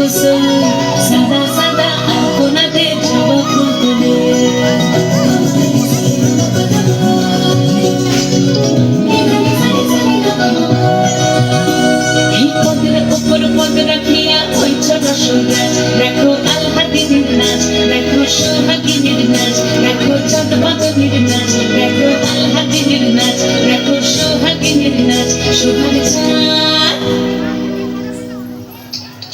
গোসল সাদা সাদা আলপনাতে জবা ফুল তুলে এই পদের ওপর পদ রাখিয়া ওই ছোট সুরাজ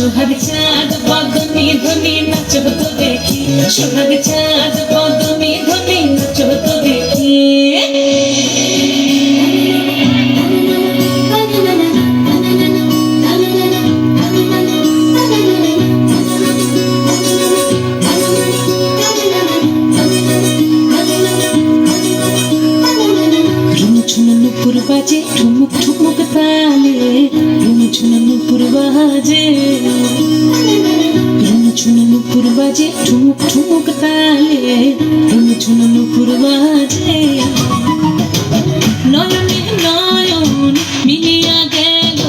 সোহাগ চাঁদ বদনি ধ্বনি নাচ হতো দেখি। সোহাগ চাঁদ বদনি ধ্বনি নাচ হতো দেখি। বাজে, ঠুমুক ঠুমুক তালে নুপুর বাজে। ঝুমঝুম নুপুর বাজে, ঠুমুক ঠুমুক তালে। ঝুমঝুম নুপুর বাজে। নয়নে নয়ন মিলিয়া গেল,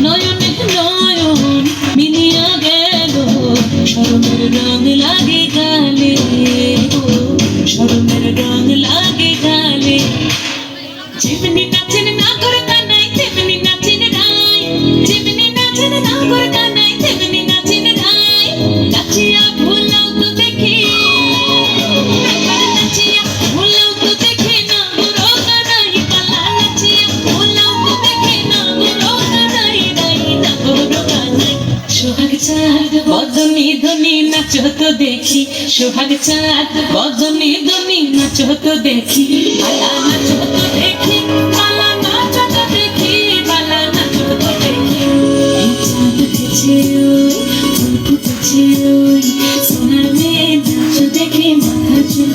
নয়নে নয়ন মিলিয়া গেল। শরমের রং লাগে গালে, ও শরমের রং লাগে গালে। যেমনি নাচেন না করে চাঁদ ধনি নাচ তো দেখি, সোহাগ চাঁদ বজনি ধনি নাচ তো দেখি আলা নাচ তো দেখি পালা নাচ তো দেখি পালা নাচ তো দেখি চাঁদ উঠেছে ওই ফুল ফুটেছে ওই সোনার মেয়ে নাচ দেখে মাথা চুল